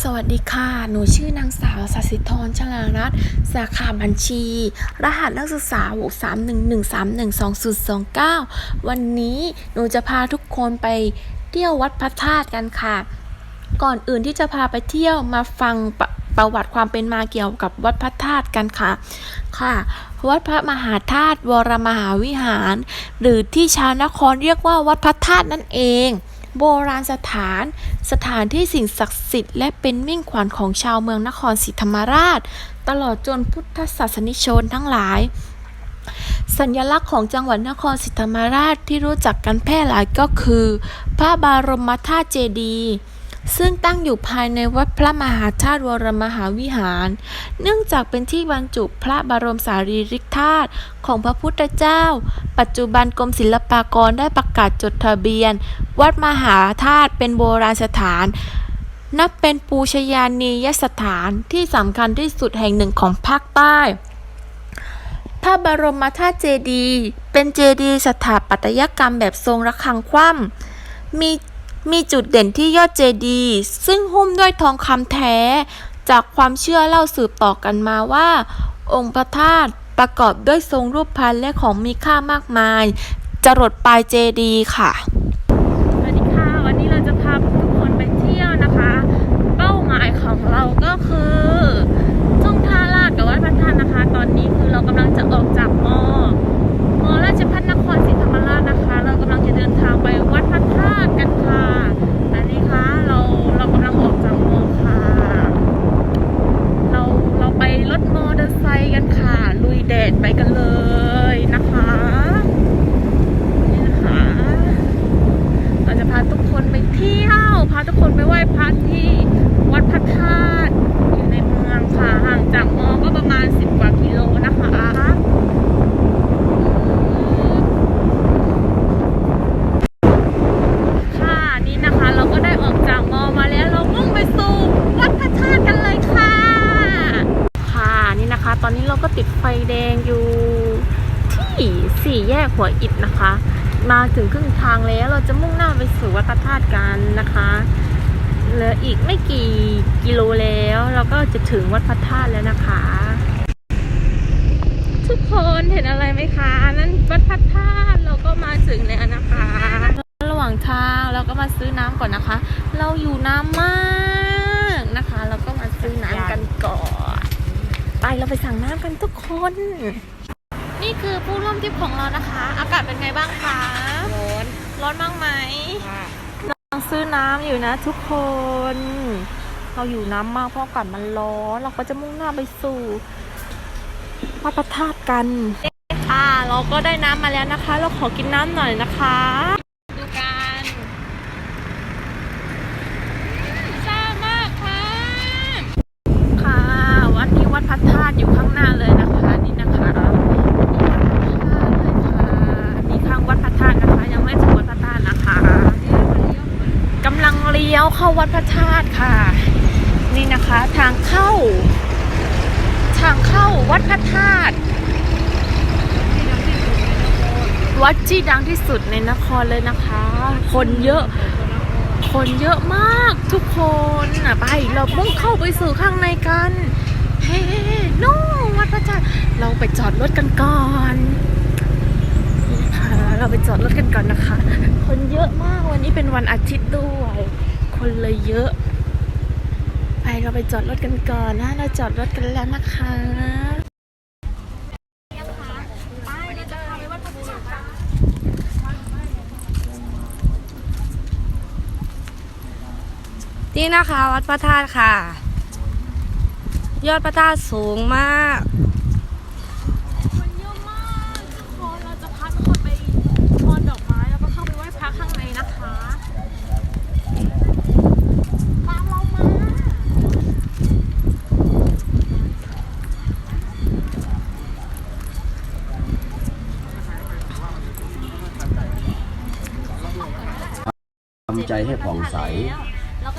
สวัสดีค่ะ หนูชื่อนางสาวสัสิธรชลารัตน์สาขาบัญชี รหัสนักศึกษา 631131229 วันนี้หนูจะพาทุกคนไปเที่ยววัดพระธาตุกันค่ะ ก่อนอื่นที่จะพาไปเที่ยวมาฟังปประวัติความเป็นมาเกี่ยวกับวัดพระธาตุกันค่ะ ค่ะ วัดพระมหาธาตุวรมหาวิหาร หรือที่ชาวนครเรียกว่าวัดพระธาตุนั่นเอง โบราณสถาน สถานที่สิ่งศักดิ์สิทธิ์และเป็นมิ่งขวัญของชาวเมืองนครศรีธรรมราช ตลอดจนพุทธศาสนิชนทั้งหลาย สัญลักษณ์ของจังหวัดนครศรีธรรมราชที่รู้จักกันแพร่หลายก็คือ พระบารมธาตุเจดีย์ ซึ่งตั้งอยู่ภายในวัดพระมหาธาตุวรมหาวิหาร เนื่องจากเป็นที่บรรจุพระบรมสารีริกธาตุของพระพุทธเจ้า ปัจจุบันกรมศิลปากรได้ประกาศจดทะเบียน วัดมหาธาตุเป็นโบราณสถาน นับเป็นปูชยานียสถานที่สำคัญที่สุดแห่งหนึ่งของภาคใต้พระบรมธาตุเจดีย์เป็นเจดีย์สถาปัตยกรรมแบบทรงระฆังคว่ำมี มีจุดเด่นที่ยอดเจดีย์ซึ่งหุ้มด้วยทองคำแท้ จากความเชื่อเล่าสืบต่อกันมาว่า องค์พระธาตุประกอบด้วยทรงรูปพันและของมีค่ามากมาย จรดปลายเจดีย์ค่ะ สวัสดีค่ะ วันนี้เราจะพาทุกคนไปเที่ยวนะคะ เป้าหมายของเราก็คือทุ่งท่าลาดกับวัดพระธาตุนะคะ ตอนนี้คือเรากำลังจะออกจากมอมอราชพัฒนครศรีธรรมราชนะคะ เรากำลังจะเดินทางไปวัดพระธาตุกันค่ะอันนี้คะเราเรากำลังออกจากมอค่ะ เราเราไปรถมอเตอร์ไซค์กันค่ะ ลุยแดดไปกันเลยนะคะ นี่นะคะ เราจะพาทุกคนไปเที่ยว พาทุกคนไปไหว้พระที่วัดพระธาตุอยู่ในเมืองค่ะ ห่างจากมอก็ประมาณ 10 กว่ากิโลนะคะ ค่ะนี่นะคะเราก็ได้ออกจากมอมาแล้วเรามุ่งไปสู่วัดพระธาตุกันเลยค่ะ ค่ะนี่นะคะ ตอนนี้เราก็ติดไฟแดงอยู่ที่สี่แยกหัวอิฐนะคะ มาถึงครึ่งทางแล้วเราจะมุ่งหน้าไปสู่วัดพระธาตุกันนะคะเหลืออีกไม่กี่กิโลแล้ว เราก็จะถึงวัดพระธาตุแล้วนะคะ ทุกคนเห็นอะไรไหมคะนั่นวัดพระธาตุเราก็มาถึงแล้วนะคะระหว่างทางเราก็มาซื้อน้ำก่อนนะคะ เราอยู่น้ำมากนะคะ เราก็มาซื้อน้ำกันก่อน ไปเราไปสั่งน้ำกันทุกคน นี่คือผู้ร่วมทริปของเรานะคะ อากาศเป็นไงบ้างคะ ร้อน ร้อนบ้างไหมค่ะกำลังซื้อน้ำอยู่นะทุกคน เราอยู่น้ำมากเพราะอากาศมันร้อน เราก็จะมุ่งหน้าไปสู่วัดพระธาตุกัน อ่า เราก็ได้น้ำมาแล้วนะคะ เราขอกินน้ำหน่อยนะคะ ดูกันซ่ามากค่ะ ค่ะ วัดนี้วัดพระธาตุอยู่ข้างหน้าเลยนะคะ นี่นะคะนี่ข้างวัดพระธาตุนะคะ ยังไม่ถึงวัดพระธาตุนะคะกำลังเลี้ย วัดพระธาตุค่ะ นี่นะคะทางเข้า ทางเข้าวัดพระธาตุวัดที่ดังที่สุดในนครเลยนะคะ คนเยอะ คนเยอะมากทุกคนอะไปเรามุ่งเข้าไปสู่ข้างในกันเฮ้นู่วัดพระธาตุเราไปจอดรถกันก่อนเราไปจอดรถกันก่อนนะคะ คนเยอะมากวันนี้เป็นวันอาทิตย์ด้วย คนเลยเยอะ ไปเราไปจอดรถกันก่อนนะ เราจอดรถกันแล้วนะคะนี่นะคะ วัดพระธาตุค่ะ ยอดพระธาตุสูงมาก คนเยอะมากทุกคนเราจะพาทุกคนไปทอนดอกไม้แล้วก็เข้าไปไหว้พระข้างในนะคะตามเรามา ทำ ใจให้ผ่องใส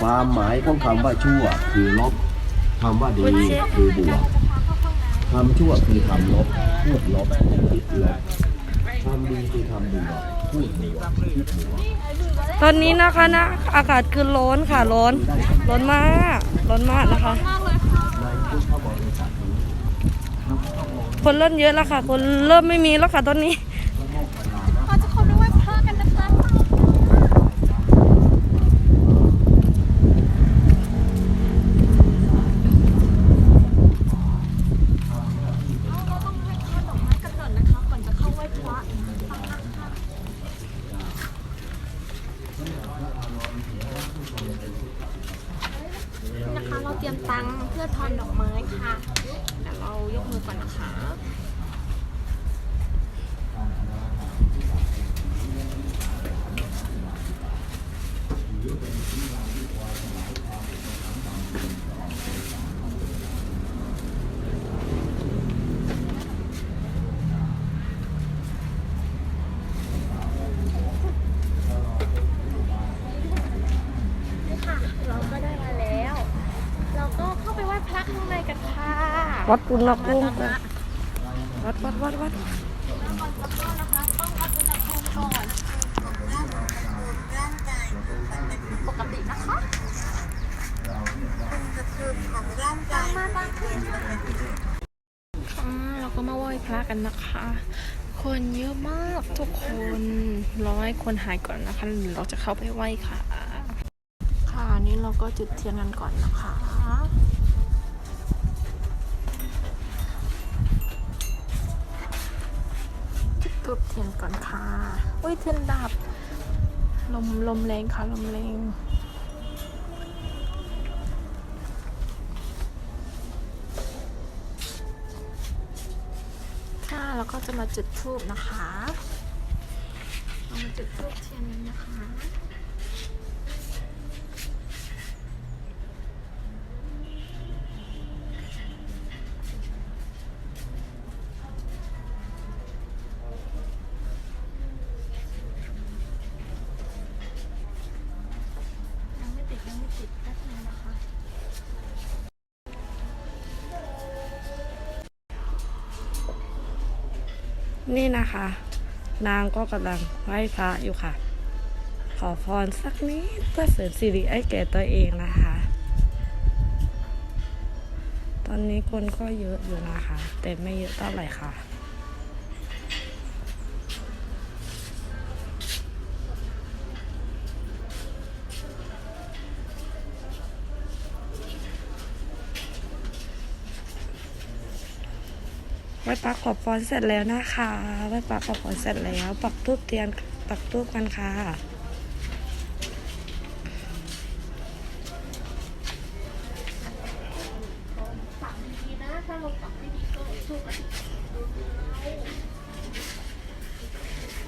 ความหมายของคำว่าชั่วคือลบคำว่าดีคือบวกคำชั่วคือทำลบพูดลบคิดลบทำดีคือทำดีพูดดีคิดดีตอนนี้นะคะนะอากาศคือร้อนค่ะร้อนร้อนมากร้อนมากนะคะในริษัทนี้คนเริ่มเยอะแล้วค่ะ คนเริ่มไม่มีแล้วค่ะตอนนี้ เราจะเข้าไปไหว้พระกันนะคะ นะคะเราเตรียมตังค์เพื่อทอนดอกไม้ค่ะ เดี๋ยวเรายกมือก่อนนะคะ นี่ค่ะ เราก็ได้มาแล้ว เราก็เข้าไปไหว้พระข้างในกันค่ะ วัดอุณหภูมิก่อนวัดวัดวัดวัดปกตินะคะมาบ้างค่ะเราก็มาไหว้พระกันนะคะ คนเยอะมากทุกคนร้อให้คนหายก่อนนะคะหรือเราจะเข้าไปไหว้ค่ะ ค่ะนี่เราก็จุดเทียนกันก่อนนะคะ จุด ทูบเทียนก่อนค่ะอุ้ยเทียนดับ ลมลมแรงค่ะ ลมแรงค่ะแล้วก็จะมาจุดทูบนะคะ เรามาจุดทูบเทียนกันนะคะ นี่นะคะ นางก็กำลังไหว้พระอยู่ค่ะ ขอพรสักนิดเพื่อเสริมสิริให้แก่ตัวเองนะคะ ตอนนี้คนก็เยอะอยู่นะคะ แต่ไม่เยอะเท่าไหร่ค่ะ ไหว้ปลาขอพรเสร็จแล้วนะคะไหว้ปลาขอพรเสร็จแล้ว ปักทูบเทียนปักทูบกันค่ะปักดีๆนะถ้าเราปักไม่ดีก็สู้กัน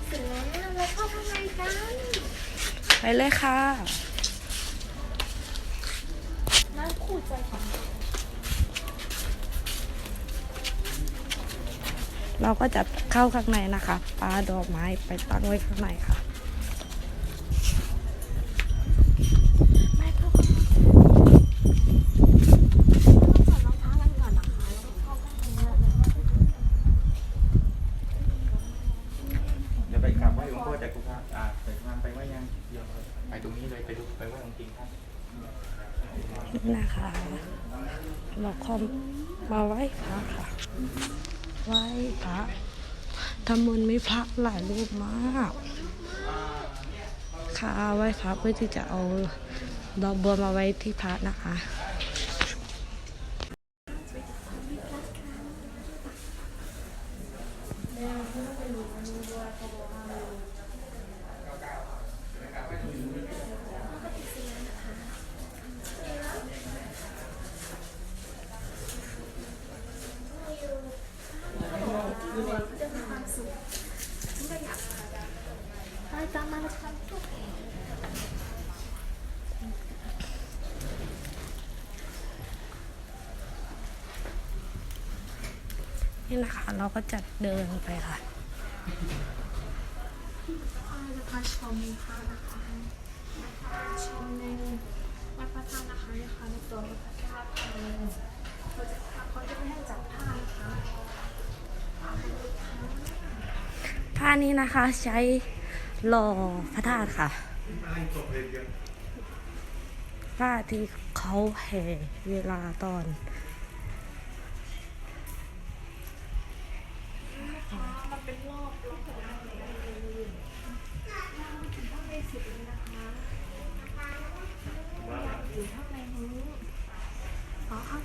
เสร็จแล้วเราเข้าข้างในกันไปเลยค่ะน้ำขูดใจของ เราเราก็จะเข้าข้างในนะคะปลาดอกไม้ไปตั้งไว้ข้างในค่ะไม่เข้าข้างในเราต้องถอดรองเท้ากันก่อนนะคะแล้วก็เข้าข้างในแล้วเดี๋ยวไปกราบไหว้หลวงพ่อจากกุภาอ่าไปทางไปไหว้ยังเดี๋ยวไปตรงนี้เลยไปดูไปไหว้องค์จริงครับนี่นะคะเราคอมมาไหว้พระค่ะ ไหว้พระทำบุญมีพระหลายรูปมาก ค่ะไหว้พระเพื่อที่จะเอาดอกบัวมาไว้ที่พระนะคะ ไปตามมาเลยค่ะ นี่นะคะ เราก็จัดเดินไปค่ะจะพาชมพระนะคะชมในวัดพระธาตุนะคะนะคะในตัววัดพระธาตุเลยเราจะเขาจะไม่ให้จับผ้านะคะผ้าผ้านี้นะคะใช้หล่อพระธาตุค่ะผ้าที่เขาแห่เวลาตอน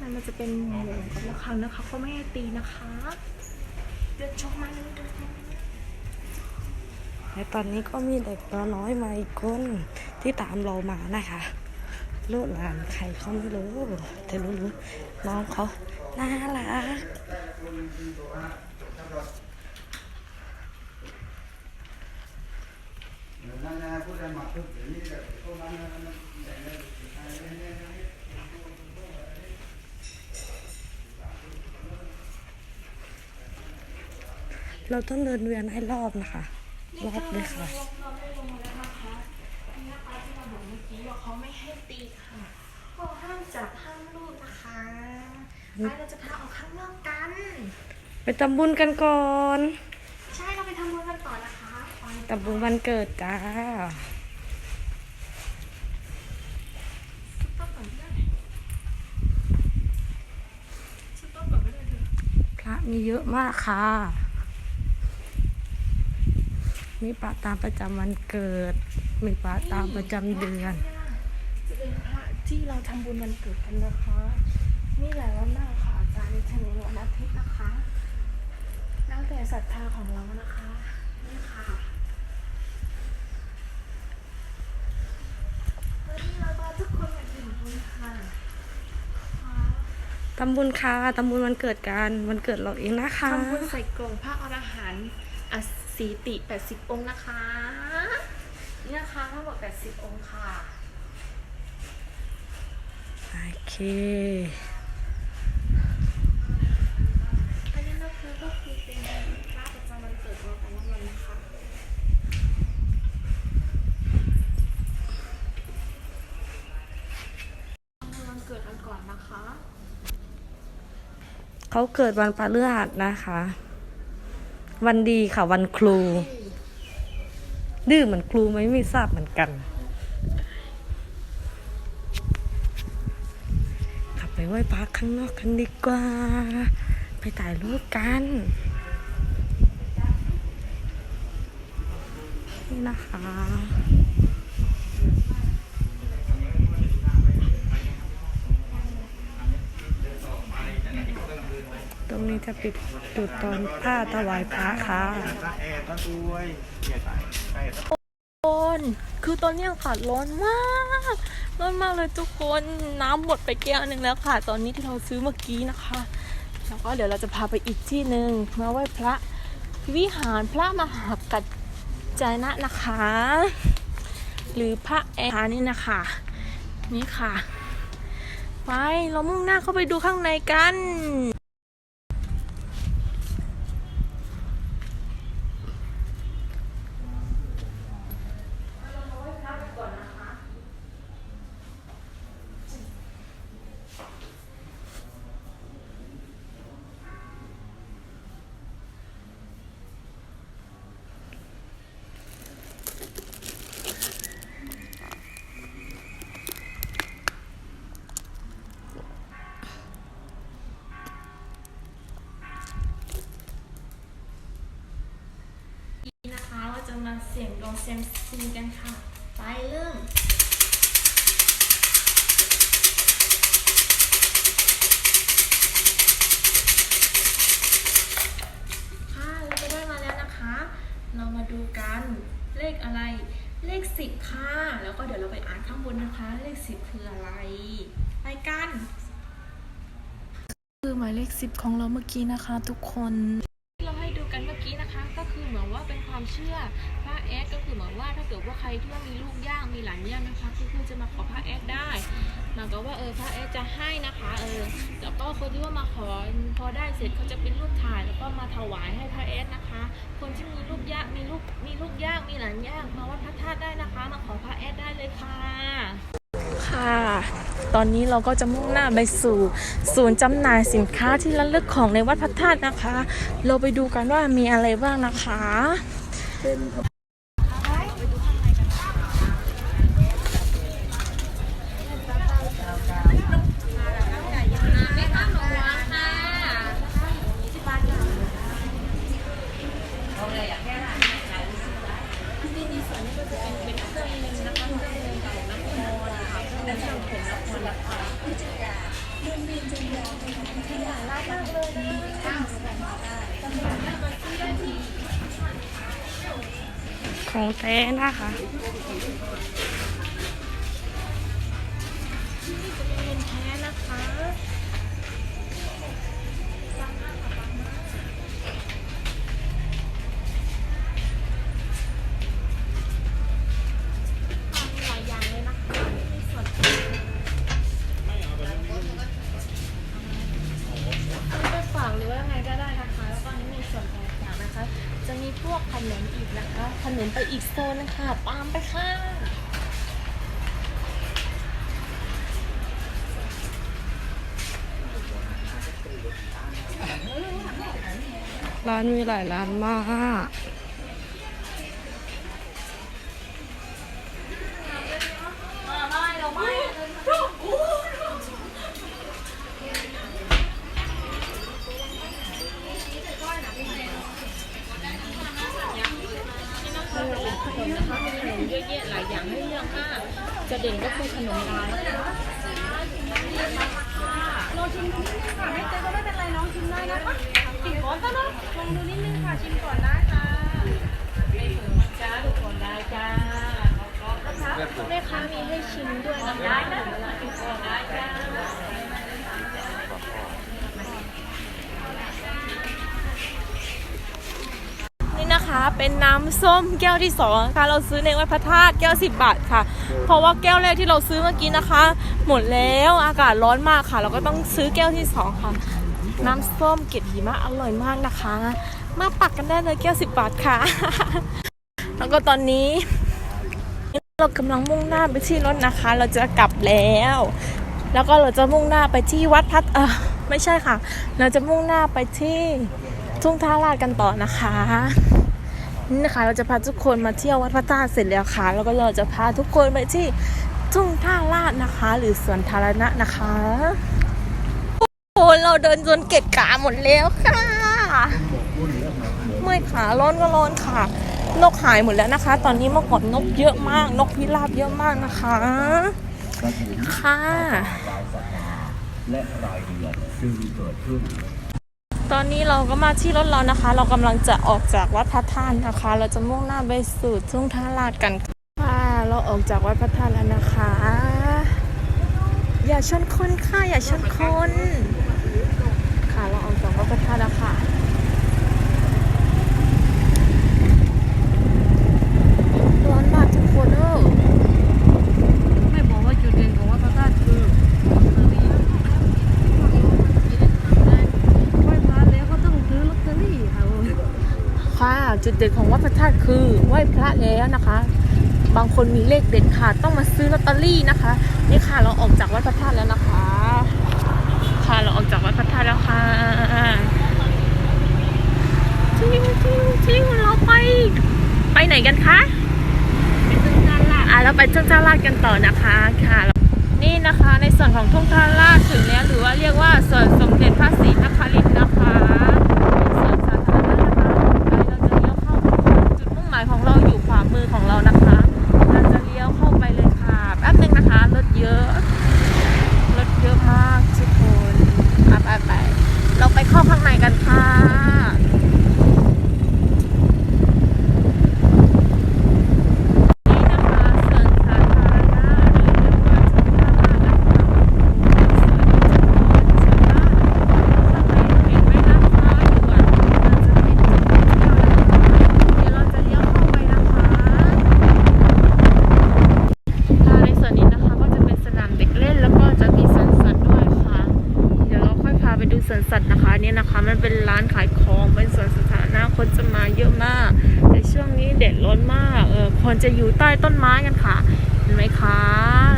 อ๋อข้นมันจะเป็นหมูกับระฆังนะคะเขาไม่ให้ตีนะคะ เดินชมมาเลยเดินชมมาและตอนนี้ก็มีเด็กตัวน้อยมาอีกคนที่ตามเรามานะคะลูกหลานใครเขาไม่รู้แต่รู้รู้น้องเขาน่ารักนั่นนะพูดได้มาปุ๊บเราต้องเดินเวียนให้รอบนะคะ รอบเลยค่ะเราไม่ลงมาแล้วนะคะนี่นะคะที่เราบอกเมื่อกี้ว่าเขาไม่ให้ตีค่ะเขาห้ามจับห้ามลูกนะคะไปเราจะพาออกข้างนอกกัน ไปทำบุญกันก่อน ใช่เราไปทำบุญกันต่อนะคะไปทำบุญวันเกิดจ้าต้องก่อนก็ได้ชุดต้องก่อนก็ได้เถอะพระมีเยอะมากค่ะ มีพระตามประจำวันเกิด มีพระตามประจำเดือน จะเป็นพระที่เราทำบุญวันเกิดกันนะคะมีหลายวันมากค่ะอาจารย์ชนนวันอาทิตย์นะคะ แล้วแต่ศรัทธาของเรานะคะนี่ค่ะวันนี้เราพาทุกคนมาถึงบุญค่ะค่ะทำบุญค่ะทำบุญวันเกิดกันวันเกิดเราเองนะคะทำบุญใส่กล่องพระอรหันต์อ สีติ80องค์นะคะ นี่นะคะทั้งหมด80องค์ค่ะ โอเคอันนี้นะคะก็คือเป็นพระประจำวันเกิดเราแต่ละวันนะคะเอาวันเกิดกันก่อนนะคะ เขาเกิดวันพฤหัสนะคะ วันดีค่ะวันครู ดื้อเหมือนครูไหมไม่ทราบเหมือนกัน ขับไปไหว้พระข้างนอกกันดีกว่า ไปถ่ายรูปกันนี่นะคะ จะปิดจุดตอนผ้าถวายพระค่ะตาแอร์ตาด้วยเกียร์ตายตาแอร์ทุกคนคือตอนเนี้ยค่ะร้อนมากร้อนมากเลยทุกคนน้ำหมดไปแก้วหนึ่งแล้วค่ะ ตอนนี้ที่เราซื้อเมื่อกี้นะคะแล้วก็เดี๋ยวเราจะพาไปอีกที่หนึ่งมาไหว้พระวิหารพระมหากัจจายนะนะคะ หรือพระแอร์นี่นะคะ นี่ค่ะ ไปเรามุ่งหน้าเข้าไปดูข้างในกัน เซมซีกันค่ะ ไปเริ่มค่ะเราจะได้มาแล้วนะคะ เรามาดูกันเลขอะไรเลขสิบค่ะ แล้วก็เดี๋ยวเราไปอ่านข้างบนนะคะ เลขสิบคืออะไร ไปกัน คือหมายเลขสิบของเราเมื่อกี้นะคะ ทุกคน เลยค่ะ ค่ะ ตอนนี้เราก็จะมุ่งหน้าไปสู่ศูนย์จำหน่ายสินค้าที่ระลึกของในวัดพระธาตุนะคะ เราไปดูกันว่ามีอะไรบ้างนะคะ ของแท้นะคะานมีหลายร้านมาก เป็นน้ำส้มแก้วที่สองค่ะเราซื้อในวัดพระธาตุแก้ว 10 บาทค่ะ เพราะว่าแก้วแรกที่เราซื้อเมื่อกี้นะคะ หมดแล้วอากาศร้อนมากค่ะ เราก็ต้องซื้อแก้วที่สองค่ะ น้ำส้มเกล็ดหิมะอร่อยมากนะคะ มาปักกันได้เลยแก้ว 10 บาทค่ะ แล้วก็ตอนนี้ เรากำลังมุ่งหน้าไปที่รถนะคะ เราจะกลับแล้ว แล้วก็เราจะมุ่งหน้าไปที่วัดพัดเออไม่ใช่ค่ะ เราจะมุ่งหน้าไปที่ทุ่งท่าลาดกันต่อนะคะ นี่นะคะ เราจะพาทุกคนมาเที่ยววัดพระธาตุเสร็จแล้วค่ะ แล้วก็เราจะพาทุกคนไปที่ทุ่งท่าลาดนะคะ หรือสวนธารณะนะคะโอ้โหเราเดินจนเกะกะหมดแล้วค่ะไม่ค่ะร้อนก็ร้อนค่ะ นกหายหมดแล้วนะคะ ตอนนี้เมื่อก่อนนกเยอะมาก นกพิราบเยอะมากนะคะ ค่ะและรายเดือนซึ่งเกิดขึ้น ตอนนี้เราก็มาที่รถเรานะคะ เรากำลังจะออกจากวัดพระธาตุนะคะ เราจะมุ่งหน้าไปสู่ทุ่งท่าลาดกันค่ะเราออกจากวัดพระธาตุแล้วนะคะ อย่าชนคนค่ะอย่าชนคน ค่ะเราออกจากวัดพระธาตุแล้วค่ะ ร้อนมากทุกคนเออ ไม่บอกว่าจุดเด่นของวัดพระธาตุคือลอตเตอรี่ไหว้พระแล้วก็ต้องซื้อลอตเตอรี่ค่ะ ค่ะ จุดเด่นของวัดพระธาตุคือไหว้พระแล้วนะคะ บางคนมีเลขเด็ดค่ะ ต้องมาซื้อลอตเตอรี่นะคะ นี่ค่ะเราออกจากวัดพระธาตุแล้วนะคะ ค่ะเราออกจากวัดพระธาตุแล้วค่ะทิวทิวทิวเราไป ไปไหนกันคะไปทุ่งท่าลาดอะเราไปทุ่งท่าลาดกันต่อนะคะค่ะ นี่นะคะในส่วนของทุ่งท่าลาดถึงแล้วหรือว่าเรียกว่าส่วนสมเด็จพระศรีนครินทร์นะคะเป็นส่วนสาธารณะนะคะไปเราจะเลี้ยวเข้าจุดมุ่งหมายของเราอยู่ขวามือของเรานะคะ เราจะเลี้ยวเข้าไปเลยค่ะแป๊บนึงนะคะรถเยอะรถเยอะมากทุกคนอะไปไปเราไปเข้าข้างในกันค่ะ นี่นะคะส่วนสาธารณะหรือเรียกว่าทุ่งท่าลาดนะคะสวยจริงๆข้างในเห็นไหมนะคะอยู่อะมันจะเป็นจุดท่องเที่ยวนะคะเดี๋ยวเราจะเลี้ยวเข้าไปนะคะค่ะในส่วนนี้นะคะก็จะเป็นสนามเด็กเล่นแล้วก็จะมีสวนสัตว์ด้วยค่ะ เดี๋ยวเราค่อยพาไปดูสวนสัตว์นะคะเนี่ยนะคะ มันเป็นร้านขายของเป็นสวนสาธารณะคนจะมาเยอะมาก แต่ช่วงนี้แดดร้อนมากเออคนจะอยู่ใต้ต้นไม้กันค่ะ เห็นไหมคะ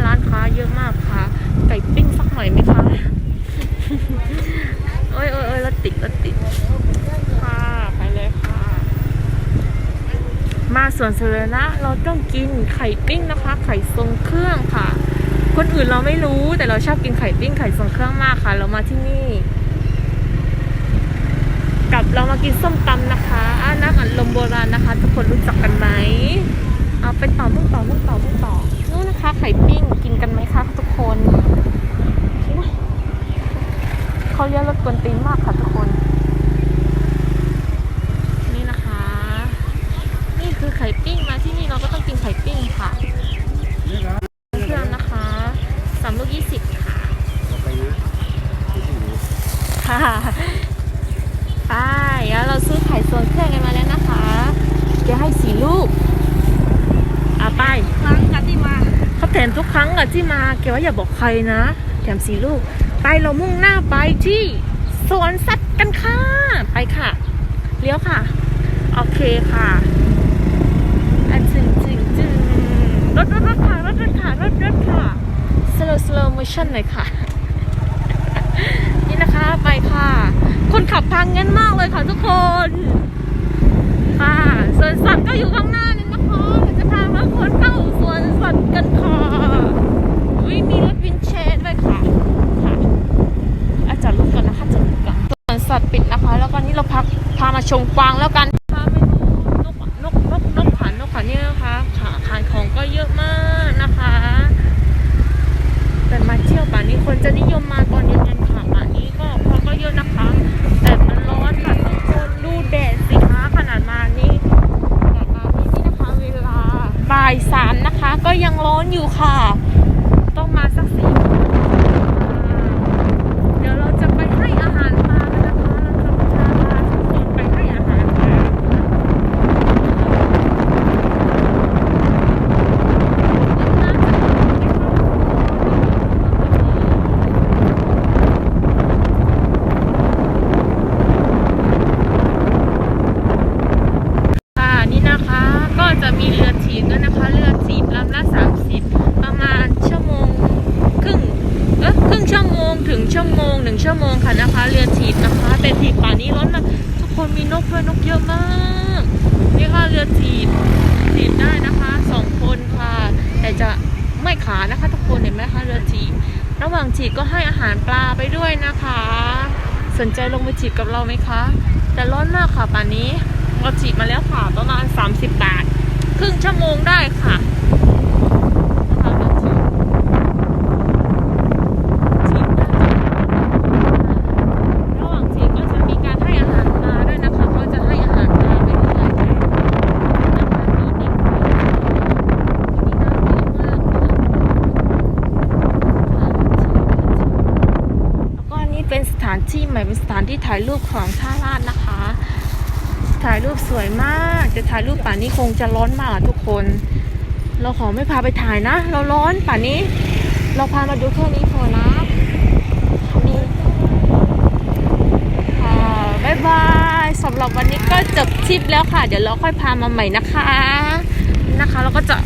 ร้านค้าเยอะมากค่ะ ไก่ปิ้งสักหน่อยไหมคะ โอ้ยโอ้ ยโอ้ยรถติดรถติดค่ะไปเลยค่ะวนสาธารณะเราต้องกินไข่ปิ้งนะคะ ไข่ทรงเครื่องค่ะ คนอื่นเราไม่รู้แต่เราชอบกินไข่ปิ้งไข่ทรงเครื่องมากค่ะ เรามาที่นี่ กับเรามากินส้มตำนะคะอาน้ำอัดลมโบราณนะคะ ทุกคนรู้จักกันไหมเอาไปต่อมุ่งต่อมุ่งต่อมุ่งต่อนู่นนะคะ ไข่ปิ้งกินกันไหมคะทุกคนเขาเรียกรถกวนตีนมากค่ะทุกคนนะคะ นี่คือไข่ ปิ้งมาที่นี่เราก็ต้องกินไข่ปิ้งค่ะเครื่องนะคะสามลูกยี่สิบค่ะค่ะไปแล้วเราซื้อไข่ส่วนเครื่องกันมาแล้วนะคะจะให้สี่ลูกอะไปครั้งกันที่มาเขาแถมทุกครั้งอะที่มาเกว่าอย่าบอกใครนะแถมสี่ลูก ไปเรามุ่งหน้าไปที่สวนสัตว์กันค่ะ ไปค่ะ เลี้ยวค่ะ โอเคค่ะอันจึงจึงจึง รถรถรถค่ะรถรถค่ะรถรถค่ะ slow slow motion หน่อยค่ะ นี่นะคะไปค่ะ คนขับพังเงินมากเลยค่ะทุกคน ค่ะสวนสัตว์ก็อยู่ข้างหน้านี่นะคะเดี๋ยวจะพาทุกคนเข้าสวนสัตว์กันค่ะอุ้ยมีรถวินแชร์ด้วยค่ะค่ะอาจารย์ลุกก่อนนะคะจอดรถก่อนสวนสัตว์ปิดนะคะ แล้วก็นี่เราพักพามาชมกวางแล้วกันพาไปดูนกนกนกนกขันนกขันนี่นะคะค่ะขายของก็เยอะมากนะคะ แต่มาเที่ยวป่านนี้คนจะนิยมมาตอนเย็นๆค่ะป่านนี้ก็คนก็เยอะนะคะ แต่มันร้อนค่ะทุกคนดูแดดสิคะขนาดมานี่ขนาดมานี่นี่นะคะเวลาบ่ายสามนะคะ ก็ยังร้อนอยู่ค่ะ ต้องมาสักสี่โมงเดี๋ยวเราจะไปให้อาหารปลากันนะคะเราจะพาทุกคนไปให้อาหารปลาค่ะนี่นะคะก็จะมีเรือถีบด้วยนะคะ เรือถีบลำละ 30 ประมาณชั่วโมงครึ่งเอ๊ะครึ่งชั่วโมงถึงชั่วโมงหนึ่งชั่วโมงค่ะนะคะ เรือถีบนะคะแต่ถีบป่านนี้ร้อนมากทุกคนมีนกด้วยนกเยอะมากนี่ค่ะเรือถีบถีบได้นะคะสองคนค่ะ แต่จะไม่ขานะคะ ทุกคนเห็นไหมคะเรือถีบ ระหว่างถีบก็ให้อาหารปลา ไปด้วยนะคะ สนใจลงมาจีบกับเราไหมคะ แต่ร้อนมากค่ะป่านนี้เราจีบมาแล้วค่ะประมาณ 30 บาท ครึ่งชั่วโมงได้ค่ะมาถีบถีบได้ระหว่างถีบก็จะมีการให้อาหารปลาด้วยนะคะเขาจะให้อาหารปลาไปด้วยนะคะมีเด็กด้วยวันนี้น่าเบื่อมากเลยค่ะแล้วก็อันนี้เป็นสถานที่ใหม่ เป็นสถานที่ถ่ายรูปของท่าลาดนะคะ ถ่ายรูปสวยมาก จะถ่ายรูปป่านนี้คงจะร้อนมากอะทุกคน เราขอไม่พาไปถ่ายนะ เราร้อนป่านนี้ เราพามาดูแค่นี้พอนะนี่ค่ะบ๊ายบายสำหรับวันนี้ก็จบทริปแล้วค่ะ เดี๋ยวเราค่อยพามาใหม่นะคะ นะคะเราก็จะ